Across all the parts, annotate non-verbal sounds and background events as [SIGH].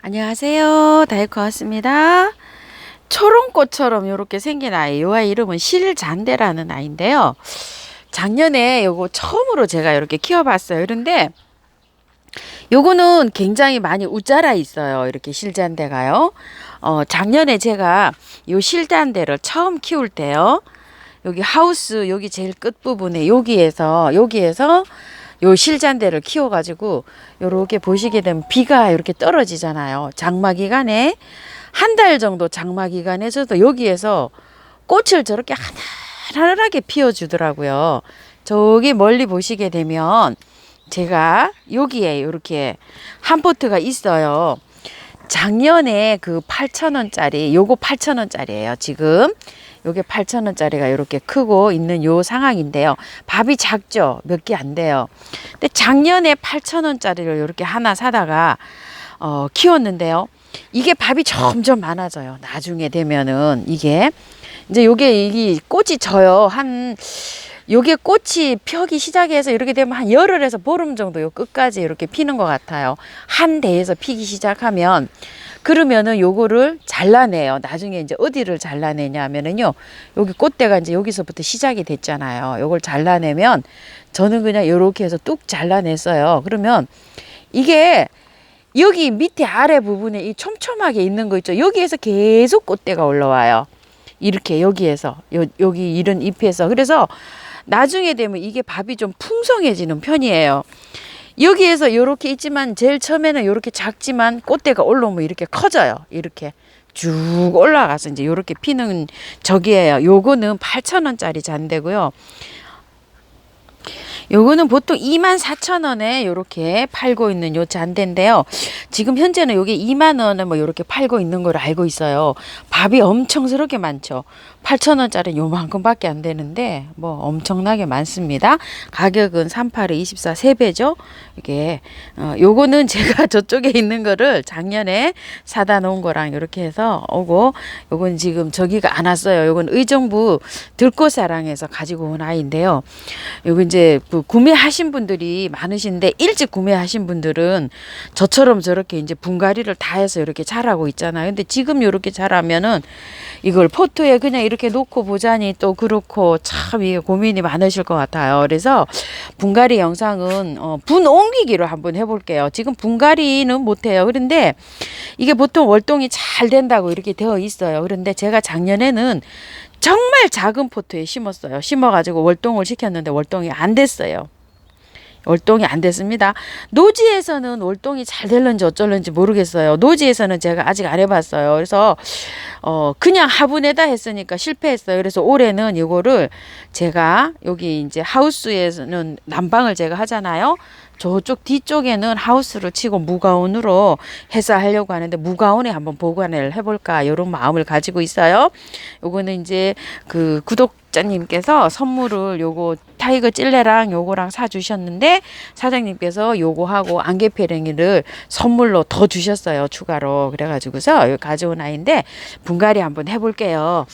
안녕하세요. 다이코 왔습니다. 초롱꽃처럼 이렇게 생긴 아이. 이 아이 이름은 실잔대라는 아이인데요. 작년에 요거 처음으로 제가 이렇게 키워봤어요. 그런데 요거는 굉장히 많이 우짜라 있어요. 이렇게 실잔대가요. 어, 작년에 제가 요 실잔대를 처음 키울 때요. 여기 하우스 여기 제일 끝 부분에 여기에서 여기에서 요 실잔대를 키워가지고 요렇게 보시게 되면 비가 이렇게 떨어지잖아요. 장마 기간에 한 달 정도 장마 기간에서도 여기에서 꽃을 저렇게 하늘하게 피워주더라고요. 저기 멀리 보시게 되면 제가 여기에 이렇게 한 포트가 있어요. 작년에 그 8,000원짜리, 요거 8,000원짜리예요. 지금 요게 8,000원짜리가 이렇게 크고 있는 요 상황인데요. 밥이 작죠? 몇 개 안 돼요. 근데 작년에 8,000원짜리를 이렇게 하나 사다가 어, 키웠는데요. 이게 밥이 점점 많아져요. 나중에 되면은 이게 이제 요게 이 꽃이 져요. 한 요게 꽃이 펴기 시작해서 이렇게 되면 한 열흘에서 보름 정도 요 끝까지 이렇게 피는 것 같아요. 한 대에서 피기 시작하면 그러면은 요거를 잘라내요. 나중에 이제 어디를 잘라내냐 하면은요. 여기 꽃대가 이제 여기서부터 시작이 됐잖아요. 요걸 잘라내면 저는 그냥 요렇게 해서 뚝 잘라냈어요. 그러면 이게 여기 밑에 아래 부분에 이 촘촘하게 있는 거 있죠. 여기에서 계속 꽃대가 올라와요. 이렇게 여기에서 요, 여기 이런 잎에서 그래서 나중에 되면 이게 밥이 좀 풍성해지는 편이에요. 여기에서 이렇게 있지만 제일 처음에는 이렇게 작지만 꽃대가 올라오면 이렇게 커져요. 이렇게 쭉 올라가서 이제 이렇게 피는 저기예요. 요거는 8,000원짜리 잔대고요. 요거는 보통 2만 4천 원에 요렇게 팔고 있는 요 잔대인데요. 지금 현재는 요게 2만 원에 뭐 요렇게 팔고 있는 걸 알고 있어요. 밥이 엄청스럽게 많죠. 8천 원짜리 요만큼밖에 안 되는데 뭐 엄청나게 많습니다. 가격은 38에 24 3배죠. 이게 어 요거는 [LAUGHS] 제가 저쪽에 있는 거를 작년에 사다 놓은 거랑 요렇게 해서 오고 요건 지금 저기가 안 왔어요. 요건 의정부 들꽃사랑에서 가지고 온 아이인데요. 요거 이제 그 구매하신 분들이 많으신데 일찍 구매하신 분들은 저처럼 저렇게 이제 분갈이를 다 해서 이렇게 자라고 있잖아요. 근데 지금 이렇게 자라면은 이걸 포트에 그냥 이렇게 놓고 보자니 또 그렇고 참 이게 고민이 많으실 것 같아요. 그래서 분갈이 영상은 어, 분 옮기기로 한번 해볼게요. 지금 분갈이는 못해요. 그런데 이게 보통 월동이 잘 된다고 이렇게 되어 있어요. 그런데 제가 작년에는 정말 작은 포트에 심었어요. 심어가지고 월동을 시켰는데 월동이 안 됐어요. 월동이 안 됐습니다. 노지에서는 월동이 잘 될런지 어쩔런지 모르겠어요. 노지에서는 제가 아직 안 해봤어요. 그래서 어 그냥 화분에다 했으니까 실패했어요. 그래서 올해는 이거를 제가 여기 이제 하우스에서는 난방을 제가 하잖아요. 저쪽 뒤쪽에는 하우스를 치고 무가온으로 해서 하려고 하는데 무가온에 한번 보관을 해볼까 이런 마음을 가지고 있어요. 요거는 이제 그 구독자님께서 선물을 요거 타이거 찔레랑 요거랑 사 주셨는데 사장님께서 요거하고 안개페랭이를 선물로 더 주셨어요 추가로 그래가지고서 가져온 아이인데 분갈이 한번 해볼게요.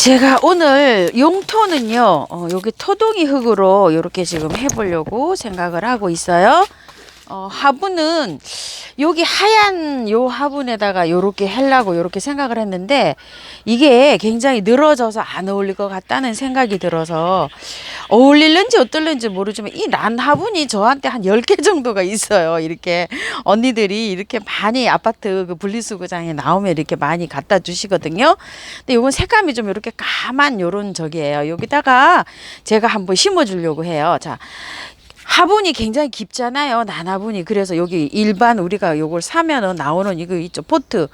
제가 오늘 용토는요, 어, 여기 토동이 흙으로 이렇게 지금 해보려고 생각을 하고 있어요. 어, 화분은 여기 하얀 요 화분에다가 요렇게 하려고 요렇게 생각을 했는데 이게 굉장히 늘어져서 안 어울릴 것 같다는 생각이 들어서 어울릴는지 어떨는지 모르지만 이 난 화분이 저한테 한 10개 정도가 있어요. 이렇게 언니들이 이렇게 많이 아파트 그 분리수거장에 나오면 이렇게 많이 갖다 주시거든요. 근데 요건 색감이 좀 이렇게 까만 요런 저기예요. 여기다가 제가 한번 심어 주려고 해요. 자, 화분이 굉장히 깊잖아요. 난화분이. 그래서 여기 일반 우리가 요걸 사면은 나오는 이거 있죠. 포트.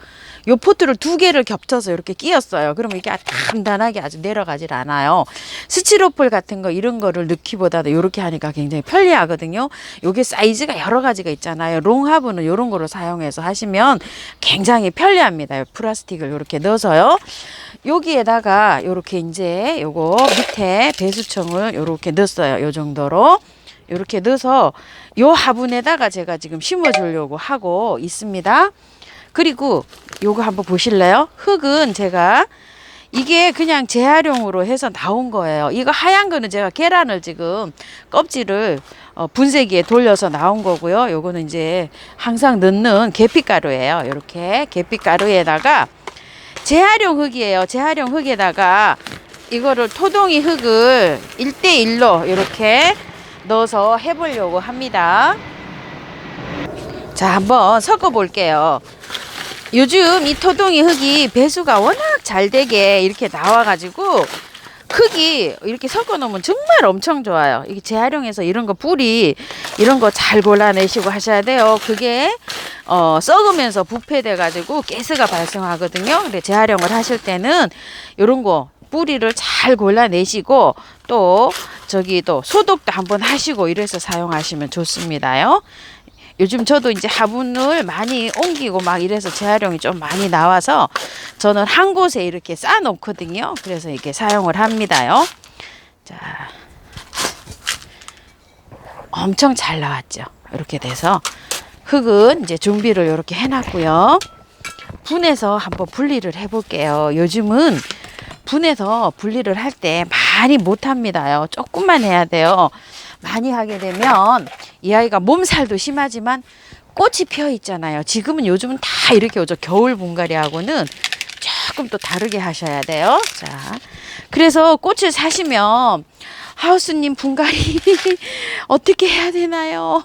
요 포트를 두 개를 겹쳐서 이렇게 끼웠어요. 그러면 이게 단단하게 아주 내려가질 않아요. 스티로폴 같은 거 이런 거를 넣기보다도 이렇게 하니까 굉장히 편리하거든요. 요게 사이즈가 여러 가지가 있잖아요. 롱 화분은 요런 거로 사용해서 하시면 굉장히 편리합니다. 플라스틱을 이렇게 넣어서요. 여기에다가 요렇게 이제 요거 밑에 배수청을 요렇게 넣었어요. 요 정도로. 이렇게 넣어서 요 화분에다가 제가 지금 심어 주려고 하고 있습니다. 그리고 요거 한번 보실래요? 흙은 제가 이게 그냥 재활용으로 해서 나온 거예요. 이거 하얀 거는 제가 계란을 지금 껍질을 어, 분쇄기에 돌려서 나온 거고요. 요거는 이제 항상 넣는 계피가루예요. 이렇게 계피가루에다가 재활용 흙이에요. 재활용 흙에다가 이거를 토동이 흙을 1대1로 이렇게 넣어서 해보려고 합니다. 자, 한번 섞어 볼게요. 요즘 이 토동이 흙이 배수가 워낙 잘 되게 이렇게 나와가지고 흙이 이렇게 섞어 놓으면 정말 엄청 좋아요. 이게 재활용해서 이런 거 뿌리 이런 거 잘 골라내시고 하셔야 돼요. 그게 어, 썩으면서 부패돼 가지고 가스가 발생하거든요. 근데 재활용을 하실 때는 이런 거 뿌리를 잘 골라내시고 또 저기 또 소독도 한번 하시고 이래서 사용하시면 좋습니다요. 요즘 저도 이제 화분을 많이 옮기고 막 이래서 재활용이 좀 많이 나와서 저는 한 곳에 이렇게 쌓아 놓거든요. 그래서 이렇게 사용을 합니다요. 자. 엄청 잘 나왔죠. 이렇게 돼서 흙은 이제 준비를 이렇게 해 놨고요. 분해서 한번 분리를 해 볼게요. 요즘은 분해서 분리를 할 때 많이 못 합니다요. 조금만 해야 돼요. 많이 하게 되면 이 아이가 몸살도 심하지만 꽃이 피어 있잖아요. 지금은 요즘은 다 이렇게 오죠. 겨울 분갈이하고는 조금 또 다르게 하셔야 돼요. 자, 그래서 꽃을 사시면 하우스님 분갈이 [LAUGHS] 어떻게 해야 되나요?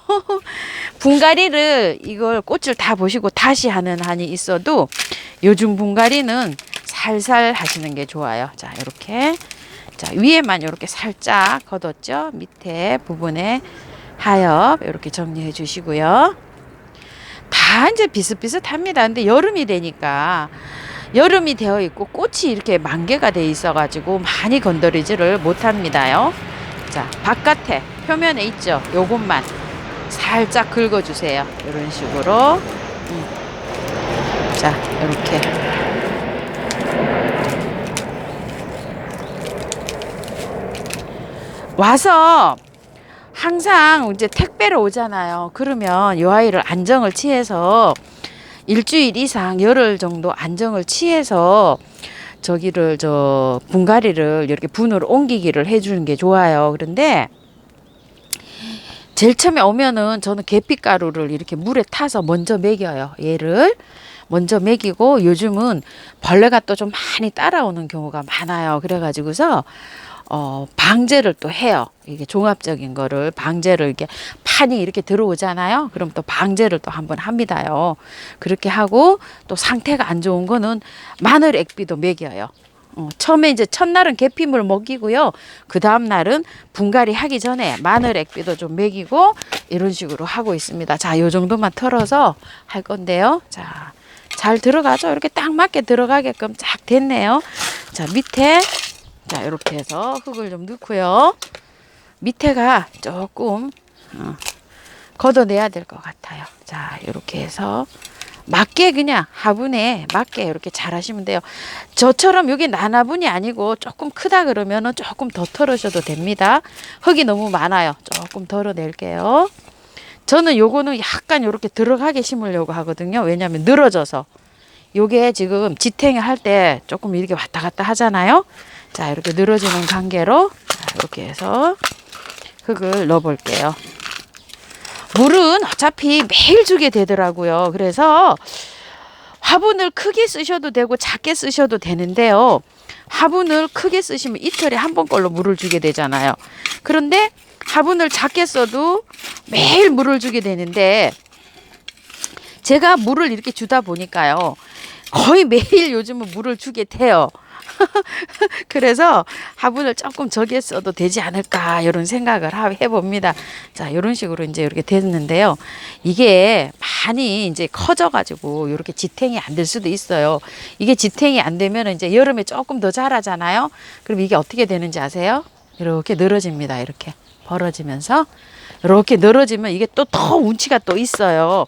[LAUGHS] 분갈이를 이걸 꽃을 다 보시고 다시 하는 한이 있어도 요즘 분갈이는 살살 하시는 게 좋아요. 자, 이렇게 자 위에만 이렇게 살짝 걷었죠. 밑에 부분에 하엽 이렇게 정리해 주시고요. 다 이제 비슷비슷합니다. 근데 여름이 되니까 여름이 되어 있고 꽃이 이렇게 만개가 돼 있어 가지고 많이 건드리지를 못합니다요. 자, 바깥에 표면에 있죠. 요것만 살짝 긁어 주세요. 이런 식으로. 음. 자, 이렇게 와서 항상 이제 택배로 오잖아요. 그러면 이 아이를 안정을 취해서 일주일 이상 열흘 정도 안정을 취해서 저기를 저 분갈이를 이렇게 분으로 옮기기를 해주는 게 좋아요. 그런데 제일 처음에 오면은 저는 계피가루를 이렇게 물에 타서 먼저 먹여요. 얘를 먼저 먹이고 요즘은 벌레가 또 좀 많이 따라오는 경우가 많아요. 그래가지고서 어, 방제를 또 해요. 이게 종합적인 거를 방제를 이렇게 판이 이렇게 들어오잖아요. 그럼 또 방제를 또 한번 합니다요. 그렇게 하고 또 상태가 안 좋은 거는 마늘 액비도 먹여요. 어, 처음에 이제 첫날은 계피물 먹이고요. 그 다음 날은 분갈이 하기 전에 마늘 액비도 좀 먹이고 이런 식으로 하고 있습니다. 자, 요 정도만 털어서 할 건데요. 자, 잘 들어가죠. 이렇게 딱 맞게 들어가게끔 쫙 됐네요. 자, 밑에 자, 이렇게 해서 흙을 좀 넣고요. 밑에가 조금 어, 걷어내야 될 것 같아요. 자, 이렇게 해서 맞게 그냥 화분에 맞게 이렇게 잘 하시면 돼요. 저처럼 여기 나나분이 아니고 조금 크다 그러면은 조금 더 털으셔도 됩니다. 흙이 너무 많아요. 조금 덜어낼게요. 저는 요거는 약간 이렇게 들어가게 심으려고 하거든요. 왜냐하면 늘어져서. 요게 지금 지탱이 할때 조금 이렇게 왔다 갔다 하잖아요. 자, 이렇게 늘어지는 관계로 자, 이렇게 해서 흙을 넣어 볼게요. 물은 어차피 매일 주게 되더라고요. 그래서 화분을 크게 쓰셔도 되고 작게 쓰셔도 되는데요. 화분을 크게 쓰시면 이틀에 한 번 걸로 물을 주게 되잖아요. 그런데 화분을 작게 써도 매일 물을 주게 되는데 제가 물을 이렇게 주다 보니까요. 거의 매일 요즘은 물을 주게 돼요. [LAUGHS] 그래서 화분을 조금 적게 써도 되지 않을까 이런 생각을 해봅니다. 자 이런 식으로 이제 이렇게 됐는데요. 이게 많이 이제 커져가지고 이렇게 지탱이 안 될 수도 있어요. 이게 지탱이 안 되면 이제 여름에 조금 더 자라잖아요. 그럼 이게 어떻게 되는지 아세요? 이렇게 늘어집니다. 이렇게 벌어지면서 이렇게 늘어지면 이게 또 더 운치가 또 있어요.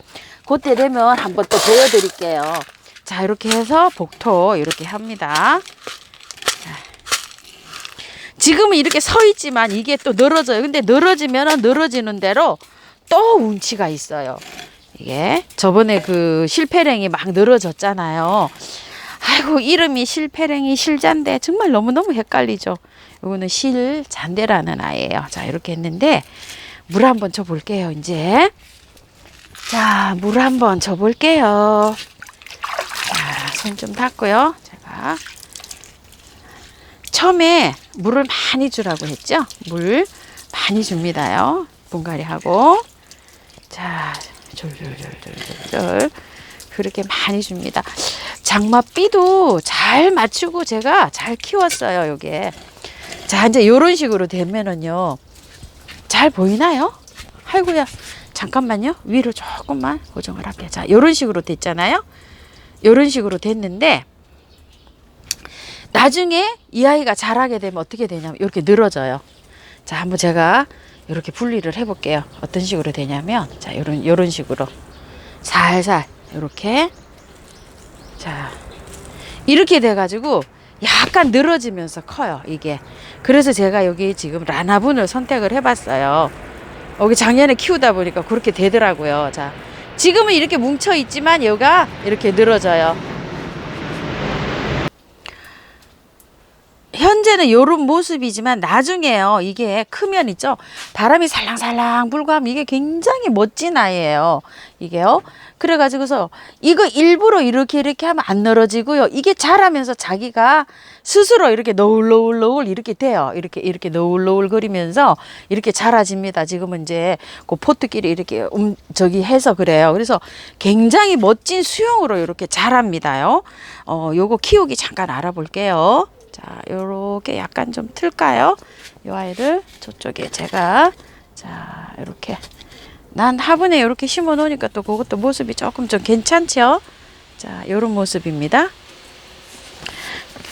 그때 되면 한번 또 보여드릴게요. 자 이렇게 해서 복토 이렇게 합니다. 지금은 이렇게 서 있지만 이게 또 늘어져요. 근데 늘어지면 늘어지는 대로 또 운치가 있어요. 이게 저번에 그 실패랭이 막 늘어졌잖아요. 아이고 이름이 실패랭이 실잔데 정말 너무너무 헷갈리죠. 이거는 실잔데라는 아이예요. 자 이렇게 했는데 물 한번 줘 볼게요, 이제. 자, 물 한번 줘 볼게요. 자, 손좀 닦고요. 제가 처음에 물을 많이 주라고 했죠? 물 많이 줍니다요. 분갈이 하고. 자, 졸졸졸졸졸. 그렇게 많이 줍니다. 장맛비도 잘 맞추고 제가 잘 키웠어요, 요게. 자, 이제 요런 식으로 되면은요. 잘 보이나요? 아이고야. 잠깐만요. 위로 조금만 고정을 할게요. 자, 요런 식으로 됐잖아요. 요런 식으로 됐는데 나중에 이 아이가 자라게 되면 어떻게 되냐면 이렇게 늘어져요. 자, 한번 제가 이렇게 분리를 해 볼게요. 어떤 식으로 되냐면 자, 요런 요런 식으로 살살 이렇게 자, 이렇게 돼 가지고 약간 늘어지면서 커요, 이게. 그래서 제가 여기 지금 라나분을 선택을 해 봤어요. 여기 작년에 키우다 보니까 그렇게 되더라고요. 자, 지금은 이렇게 뭉쳐 있지만 얘가 이렇게 늘어져요. 현재는 요런 모습이지만 나중에요. 이게 크면 있죠. 바람이 살랑살랑 불고 하면 이게 굉장히 멋진 아이예요. 이게요. 그래가지고서 이거 일부러 이렇게 이렇게 하면 안 늘어지고요. 이게 자라면서 자기가 스스로 이렇게 너울너울너울 이렇게 돼요. 이렇게 이렇게 너울너울 거리면서 이렇게 자라집니다. 지금은 이제 그 포트끼리 이렇게 음 저기 해서 그래요. 그래서 굉장히 멋진 수영으로 이렇게 자랍니다요. 어 요거 키우기 잠깐 알아볼게요. 자, 요렇게 약간 좀 틀까요? 요 아이를 저쪽에 제가 자, 이렇게 난 화분에 이렇게 심어 놓으니까 또 그것도 모습이 조금 좀 괜찮죠? 자, 요런 모습입니다.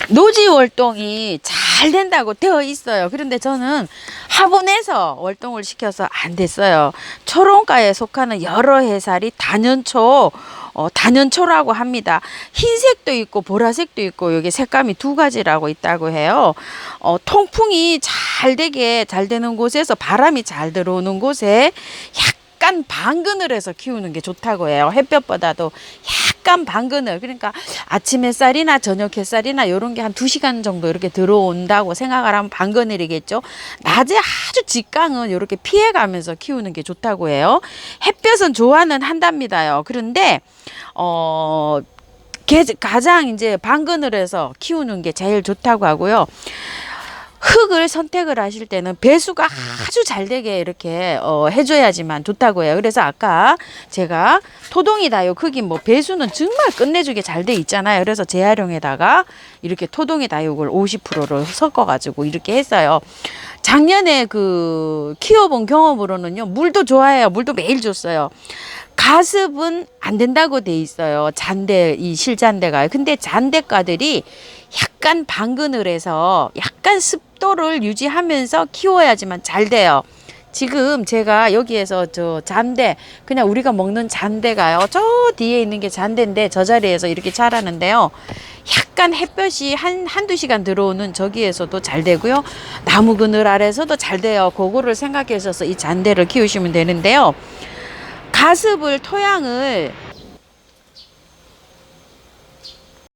노지 월동이 잘 된다고 되어 있어요. 그런데 저는 화분에서 월동을 시켜서 안 됐어요. 초롱가에 속하는 여러 해살이 단연초, 어, 단연초라고 합니다. 흰색도 있고 보라색도 있고 여기 색감이 두 가지라고 있다고 해요. 어, 통풍이 잘 되게 잘 되는 곳에서 바람이 잘 들어오는 곳에 약 간 방근을 해서 키우는 게 좋다고 해요. 햇볕보다도 약간 방근을. 그러니까 아침 햇살이나 저녁 햇살이나 이런 게 한 두시간 정도 이렇게 들어온다고 생각을 하면 방근일이겠죠. 낮에 아주 직강은 이렇게 피해가면서 키우는 게 좋다고 해요. 햇볕은 좋아는 한답니다요. 그런데 어 게- 가장 이제 방근을 해서 키우는 게 제일 좋다고 하고요. 흙을 선택을 하실 때는 배수가 아주 잘 되게 이렇게 어, 해줘야지만 좋다고 해요. 그래서 아까 제가 토동이 다육 흙이 뭐 배수는 정말 끝내주게 잘 돼 있잖아요. 그래서 재활용에다가 이렇게 토동이 다육을 50%를 섞어가지고 이렇게 했어요. 작년에 그 키워본 경험으로는요, 물도 좋아해요. 물도 매일 줬어요. 가습은 안 된다고 돼 있어요. 잔대 이 실잔대가. 근데 잔대가들이 약간 방근을 해서 약간 습도를 유지하면서 키워야지만 잘 돼요. 지금 제가 여기에서 저 잔대 그냥 우리가 먹는 잔대가요. 저 뒤에 있는 게 잔대인데 저 자리에서 이렇게 자라는데요. 약간 햇볕이 한 한두 시간 들어오는 저기에서도 잘 되고요. 나무 그늘 아래서도 잘 돼요. 그거를 생각하셔서 이 잔대를 키우시면 되는데요. 가습을 토양을